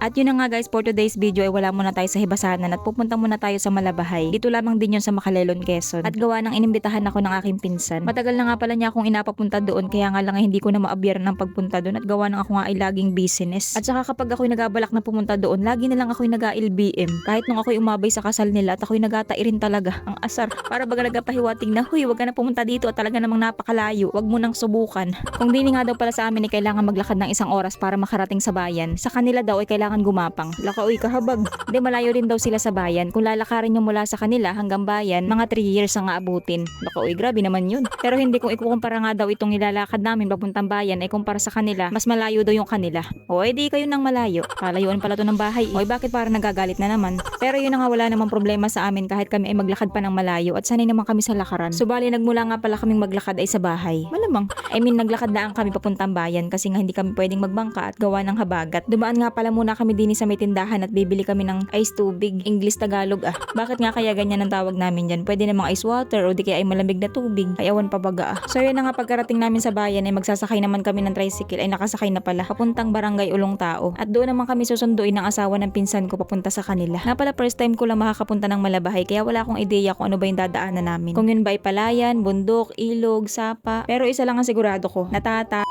At yun na nga guys, for today's video ay wala muna tayo sa Hibasanan at pupunta muna tayo sa Malabahay. Dito lamang din yun sa Makalelon, Quezon. At gawa ng inimbitahan ako ng aking pinsan. Matagal na nga pala niya akong inapapunta doon kaya nga lang ay hindi ko na maabyaran ng pagpunta doon at gawa ng ako nga ay laging business. At saka kapag ako'y nagabalak na pumunta doon, lagi na lang ako'y nag-LBM. Kahit nung ako'y umabay sa kasal nila at ako'y nagatairin talaga. Ang asar. Para baga nagapahiwating na, huy, wag na pumunta dito at talaga namang napakalayo. Wag mo nang subukan. Kung dini nga daw pala sa amin ay kailangan maglakad ng isang oras para makarating sa bayan. Sa kanila daw ay kailangan gumapang. Laka uy, kahabag. Hindi malayo rin daw sila sa bayan. Kung lalakarin nyo mula sa kanila hanggang bayan, mga 3 years ang aabutin. Laka uy, grabe naman yun. Pero hindi kung ikukumpara nga daw itong nilalakad namin papuntang bayan ay kumpara sa kanila, mas malayo daw yung kanila. O edi kayo nang malayo. Kalayuan pala to ng bahay. Oy, bakit parang nagagalit na naman? Pero yun na nga wala namang problema sa amin kahit kami ay maglakad pa ng malayo at sanay naman kami sa lakaran. Subali nagmula nga pala kaming maglakad ay sa bahay. Malamang. I mean naglakad na kami papuntang bayan kasi nga hindi kami pwedeng magbangka at gawa ng habagat. Dumaan nga pala muna kami din sa may tindahan at bibili kami ng ice tubig. English Tagalog ah. Bakit nga kaya ganyan ang tawag namin dyan? Pwede namang ice water o di kaya ay malamig na tubig. Ay awan pa baga ah. So yun na nga pagkarating namin sa bayan ay magsasakay naman kami ng tricycle ay nakasakay na pala papuntang barangay Ulong Tao. At doon naman kami susunduin ng asawa ng pinsan ko papunta sa kanila. Nga pala first time ko lang makakapunta ng Malabahay kaya wala akong ideya kung ano ba yung dadaanan namin. Kung yun ba ay palayan, bundok, ilog, sapa. Pero isa lang ang sigurado ko, natata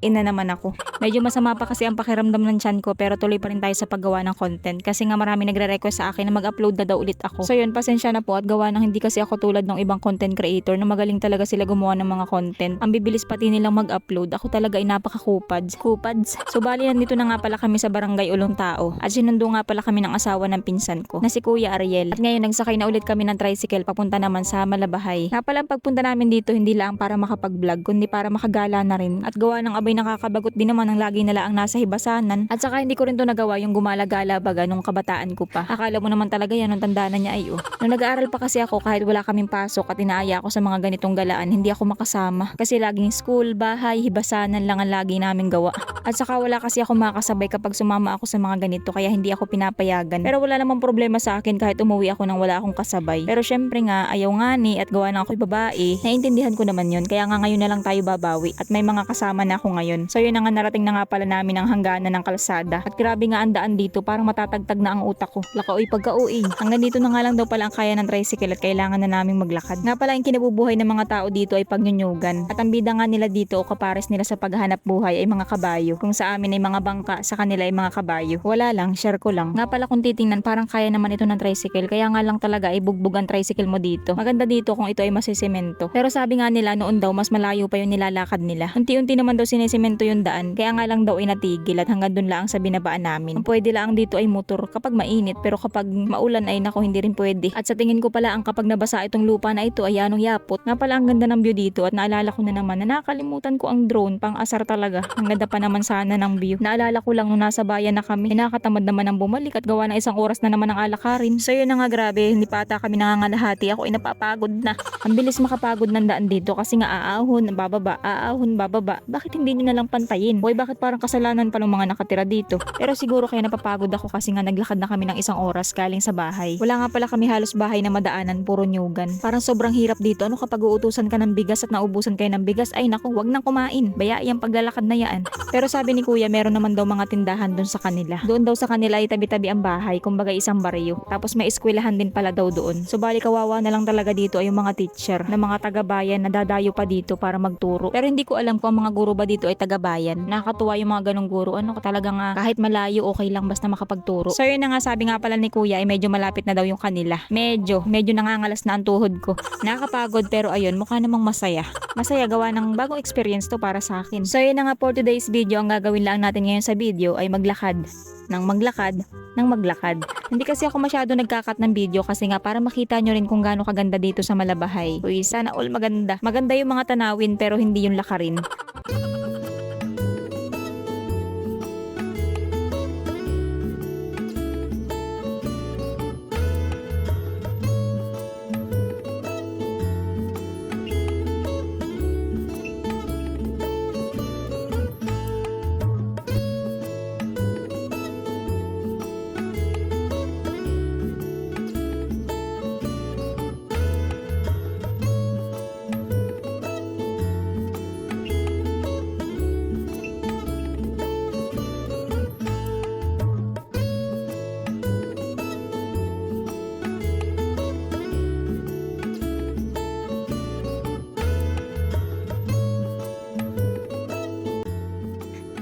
ina naman ako. Medyo masama pa kasi ang pakiramdam ng chan ko pero tuloy pa rin tayo sa paggawa ng content kasi nga marami nagre-request sa akin na mag-upload na daw ulit ako. So yun, pasensya na po at gawa ng hindi kasi ako tulad ng ibang content creator na magaling talaga sila gumawa ng mga content. Ang bibilis pati nilang mag-upload. Ako talaga ay napaka-kupads. Kupads. So bali nandito na nga pala kami sa barangay Ulong Tao at sinundo nga pala kami ng asawa ng pinsan ko na si Kuya Ariel. At ngayon nagsakay na ulit kami ng tricycle papunta naman sa Malabahay. Nga pala ang pagpunta namin dito hindi lang para makapag-vlog kundi para makagala na rin at gawa ng abay nakakabagot din naman ang lagi nila ang nasa hibasanan. At saka hindi ko rin to nagawa yung gumala-gala baga nung kabataan ko pa. Akala mo naman talaga yan nung tanda na niya ay oh. Nung nag-aaral pa kasi ako kahit wala kaming pasok at inaaya ako sa mga ganitong galaan, hindi ako makasama. Kasi laging school, bahay, hibasanan lang ang lagi naming gawa. At saka wala kasi ako makasabay kapag sumama ako sa mga ganito kaya hindi ako pinapayagan. Pero wala namang problema sa akin kahit umuwi ako nang wala akong kasabay. Pero syempre nga, ayaw nga ni at gawa na ako'y babae. Naiintindihan ko naman yun. Kaya nga ngayon na lang tayo babawi at may mga kasama na ako ngayon. So yun na nga narating na nga pala namin ang hangganan ng kalsada. At grabe nga ang daan dito parang matatagtag na ang utak ko. Laka uy pagka-uwi. Hanggang dito na nga lang daw pala ang kaya ng tricycle at kailangan na naming maglakad. Nga pala yung kinabubuhay ng mga tao dito ay pagnyunyugan. At ang bida nga nila dito o kapares nila sa paghahanap buhay ay mga kabayo. Kung sa amin ay mga bangka, sa kanila ay mga kabayo. Wala lang, share ko lang. Nga pala kung titingnan parang kaya naman ito ng tricycle. Kaya nga lang talaga ay bugbog ang tricycle mo dito. Maganda dito kung ito ay masisemento. Pero sabi nga nila noon daw mas malayo pa yung nilalakad nila. Unti-unti naman daw sinesemento yung daan. Kaya nga lang daw ay natigil at hanggang dun lang sa binabaan namin. Ang pwede lang dito ay motor kapag mainit pero kapag maulan ay nako hindi rin pwede. At sa tingin ko pala ang kapag nabasa itong lupa na ito ay anong yapot. Nga pala ang ganda ng view dito at naalala ko na naman na nakalimutan ko ang drone pang asar talaga. Ang ganda pa naman sana ng view. Naalala ko lang nung nasa bayan na kami. Nakakatamad naman ang bumalik at gawa na isang oras na naman ang alakarin. So yun na nga grabe, hindi pa kami nangangalahati. Ako ay napapagod na. Ang bilis makapagod ng daan dito kasi nga aahon, bababa, aahon, bababa. Bakit hindi nyo na lang pantayin? Hoy, bakit parang kasalanan pa ng mga nakatira dito? Pero siguro kaya napapagod ako kasi nga naglakad na kami ng isang oras galing sa bahay. Wala nga pala kami halos bahay na madaanan, puro nyugan. Parang sobrang hirap dito. Ano kapag uutusan ka ng bigas at naubusan kayo ng bigas? Ay naku, wag nang kumain. Baya yung paglalakad na yan. Pero sabi ni kuya, meron naman daw mga tindahan doon sa kanila. Doon daw sa kanila ay tabi-tabi ang bahay, kumbaga isang baryo. Tapos may eskwelahan din pala daw doon. So bali kawawa na lang talaga dito ay yung mga teacher na mga taga-bayan na dadayo pa dito para magturo. Pero hindi ko alam kung ang mga guro ba dito ay taga-bayan. Nakakatuwa yung mga ganong guro. Ano talaga nga kahit malayo okay lang basta makapagturo. So yun na nga sabi nga pala ni kuya ay medyo malapit na daw yung kanila. Medyo, medyo nangangalas na ang tuhod ko. Nakakapagod pero ayun, mukha namang masaya. Masaya gawa ng bagong experience to para sa akin. So yun na nga for today's video, ang gagawin lang natin ngayon sa video ay maglakad. Nang maglakad, nang maglakad. Hindi kasi ako masyado nagkakat ng video kasi nga para makita nyo rin kung gaano kaganda dito sa Malabahay. Uy, sana all maganda. Maganda yung mga tanawin pero hindi yung lakarin.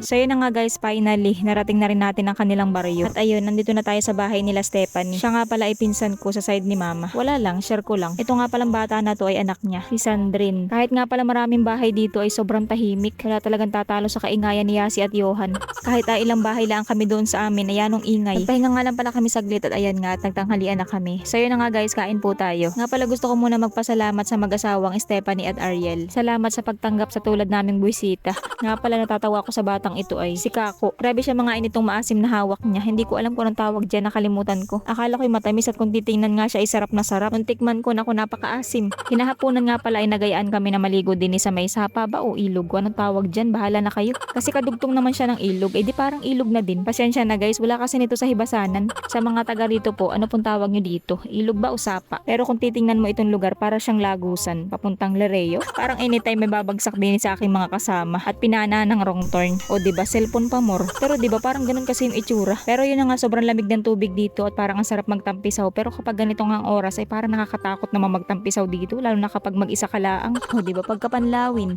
So yun na nga guys, finally, narating na rin natin ang kanilang baryo. At ayun, nandito na tayo sa bahay nila Stephanie. Siya nga pala ay pinsan ko sa side ni mama. Wala lang, share ko lang. Ito nga palang bata na to ay anak niya, si Sandrine. Kahit nga pala maraming bahay dito ay sobrang tahimik. Wala talagang tatalo sa kaingayan ni Yasi at Johan. Kahit ay ilang bahay lang kami doon sa amin, ayan ang ingay. Nagpahinga nga lang pala kami saglit at ayan nga at nagtanghalian na kami. So yun na nga guys, kain po tayo. Nga pala gusto ko muna magpasalamat sa mag-asawang Stephanie at Ariel. Salamat sa pagtanggap sa tulad naming buwisita. Nga pala natatawa ko sa batang ito ay si Kako. Grabe siya mga initong maasim na hawak niya. Hindi ko alam kung anong tawag dyan, nakalimutan ko. Akala ko'y matamis at kung titingnan nga siya ay sarap na sarap. Nung tikman ko na napakaasim. Hinahaponan nga pala ay nagayaan kami na maligo din sa may sapa ba o ilog. Anong tawag dyan? Bahala na kayo. Kasi kadugtong naman siya ng ilog. Eh di parang ilog na din. Pasensya na guys, wala kasi nito sa hibasanan. Sa mga taga rito po, ano pong tawag nyo dito? Ilog ba o sapa? Pero kung titingnan mo itong lugar, para siyang lagusan. Papuntang Lereo. Parang anytime may babagsak din sa aking mga kasama. At pinana ng wrong turn. O di ba cellphone pa more. Pero di ba parang ganun kasi yung itsura. Pero yun na nga sobrang lamig ng tubig dito at parang ang sarap magtampisaw. Pero kapag ganito nga oras ay parang nakakatakot naman magtampisaw dito. Lalo na kapag mag-isa ka laang. O di ba pagkapanlawin.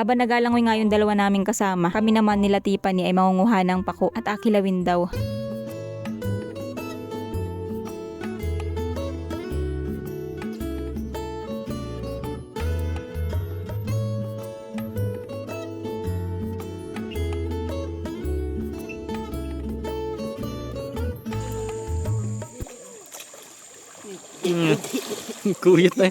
Habang nagalangoy nga yung dalawa naming kasama, kami naman nila Tiffany ay mangunguha ng pako at akilawin daw. Mm. Kuyot na.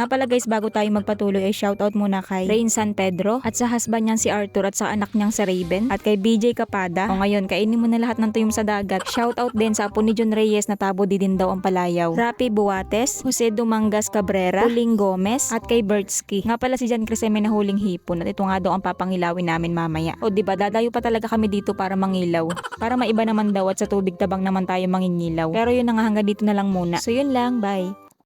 Nga pala guys, bago tayo magpatuloy ay shoutout muna kay Rain San Pedro at sa husband niyang si Arthur at sa anak niyang si Raven at kay BJ Kapada. O ngayon, kainin mo na lahat ng tuyong sa dagat. Shoutout din sa apo ni John Reyes na tabo di din daw ang palayaw. Rapi Buates, Jose Dumangas Cabrera, Huling Gomez at kay Bertsky. Nga pala si Jan Cris ay may nahuling hipon at ito nga daw ang papangilawin namin mamaya. O di ba dadayo pa talaga kami dito para mangilaw. Para maiba naman daw at sa tubig tabang naman tayo mangingilaw. Pero yun na nga hanggang dito na lang muna. So yun lang, bye.